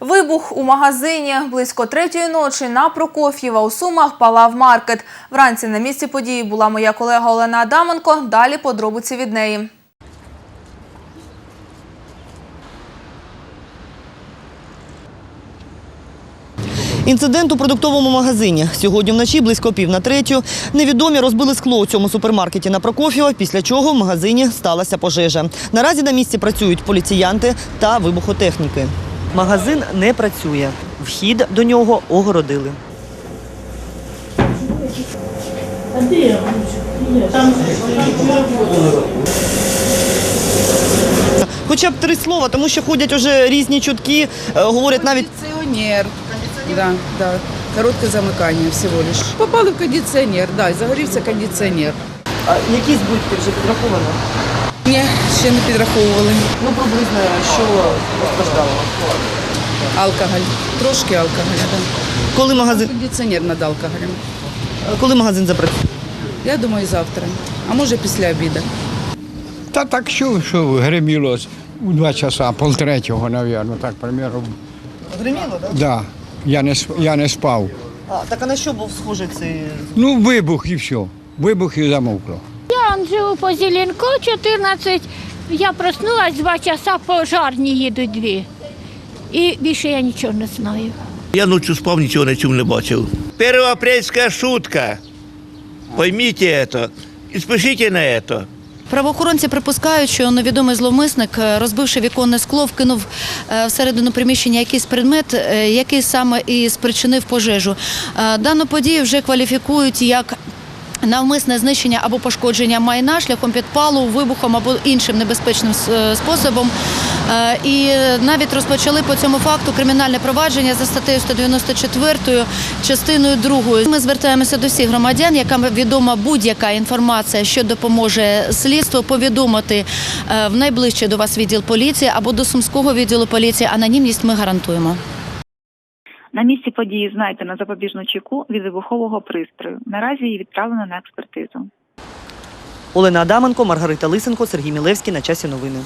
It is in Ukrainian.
Вибух у магазині близько третьої ночі на Прокоф'єва у Сумах палав маркет. Вранці на місці події була моя колега Олена Адаменко. Далі подробиці від неї. Інцидент у продуктовому магазині. Сьогодні вночі близько пів на третю. Невідомі розбили скло у цьому супермаркеті на Прокоф'єва, після чого в магазині сталася пожежа. Наразі на місці працюють поліціянти та вибухотехніки. Магазин не працює. Вхід до нього огородили. Хоча б три слова, тому що ходять уже різні чутки, е, говорять навіть Кондиционер. Да, да. Короткое замыкание всего лишь. Попали в кондиционер, да, загорівся кондиціонер. якісь збитки вже підраховано. Ні, ще не підраховували. Ну приблизно що постраждало. Алкоголь. Трошки алкоголя, да. Коли магазин, Кондиціонер над алкоголем. коли магазин запрацює? Я думаю, завтра. А може після обіду. Та так що, що гриміло у два часа, полтретього, мабуть, так, примерно. Гриміло, так? Да. Я не, сп- я не спав. А, так а на що був схожий цей? Ну, вибух і все. Вибух і замовкло. Я живу по Зеленко, 14. Я проснулась два часа, пожарні їдуть дві. І більше я нічого не знаю. Я ночью спав, нічого на чому не бачив. Первоапрельська шутка. Поймите это. І спішите на это. Правоохоронці припускають, що невідомий зловмисник, е, розбивши віконне скло, вкинув е, всередину приміщення якийсь предмет, е, який саме і спричинив пожежу. Дану подію вже кваліфікують як навмисне знищення або пошкодження майна шляхом підпалу, вибухом або іншим небезпечним е, способом. Е, І навіть розпочали по цьому факту кримінальне провадження за статтею 194 частиною 2. Ми звертаємося до всіх громадян, яким відома будь-яка інформація, що допоможе слідству, повідомити е, в найближчий до вас відділ поліції або до сумського відділу поліції. Анонімність ми гарантуємо. На місці події знайдено запобіжну чеку від вибухового пристрою. Наразі її відправлено на експертизу. Олена Адаменко, Маргарита Лисенко, Сергій Мілевський на часі новини.